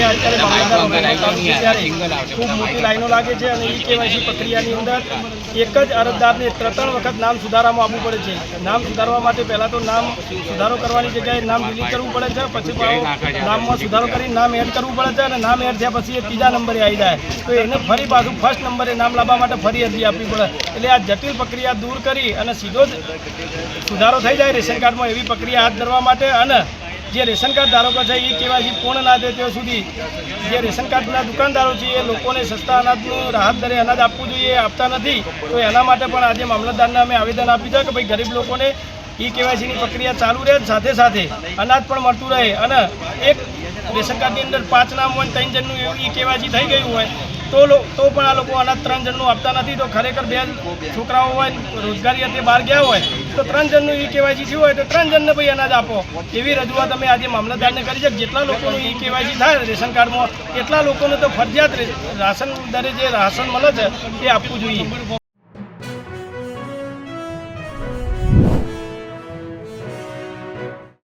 જે અત્યારે મામલતદાર ઓફિસમાં ત્યારે ખૂબ મોટી લાઈનો લાગે છે અને ઈ કેવાયસી પ્રક્રિયાની અંદર એક જ અરજદારને ત્રણ વખત નામ સુધારામાં આવવું પડે છે. નામ સુધારવા માટે પહેલાં તો નામ સુધારો કરવાની જગ્યાએ નામ ડિલીટ કરવું પડે છે પછી નામમાં સુધારો કરીને નામ એડ કરવું પડે છે અને નામ એડ થયા પછી એ ત્રીજા નંબરે આવી જાય. તો એને ફરી પાછું ફર્સ્ટ નંબરે નામ લાવવા માટે ફરી અરજી આપવી પડે. એટલે આ જટિલ પ્રક્રિયા દૂર કરી અને સીધો જ સુધારો થઈ જાય રેશન કાર્ડમાં એવી પ્રક્રિયા હાથ ધરવા માટે અને જે રેશન કાર્ડ ધારકો છે એ કેવાયસી પૂર્ણ ના થાય ત્યાં સુધી જે રેશન કાર્ડના દુકાનદારો છે, એ લોકોને સસ્તા અનાજનું રાહત દરે અનાજ આપવું જોઈએ આપતા નથી. તો એના માટે પણ આજે મામલતદારને અમે આવેદન આપ્યું છે કે ભાઈ ગરીબ લોકોને ઈ કેવાયસીની પ્રક્રિયા ચાલુ રહે, સાથે સાથે અનાજ પણ મળતું રહે અને એક રેશન કાર્ડની અંદર પાંચ નામ હોય ત્રણ જણનું એવું ઈ કેવાયસી થઈ ગયું હોય, તો તો પણ આ લોકો અનાજ ત્રણ જણનું આપતા નથી. તો ખરેખર બે છોકરાઓ હોય રોજગારી અર્થે બહાર ગયા હોય તો ત્રણ જણનું ઈ કેવાયસી થયું હોય તો ત્રણ જણને ભાઈ અનાજ આપો. એવી રજૂઆત અમે આજે મામલતદારને કરી છે. જેટલા લોકોનું ઈ કેવાયસી થાય રેશન કાર્ડમાં, એટલા લોકોને તો ફરજિયાત રાશન દરે જે રાશન મળે છે, એ આપવું જોઈએ.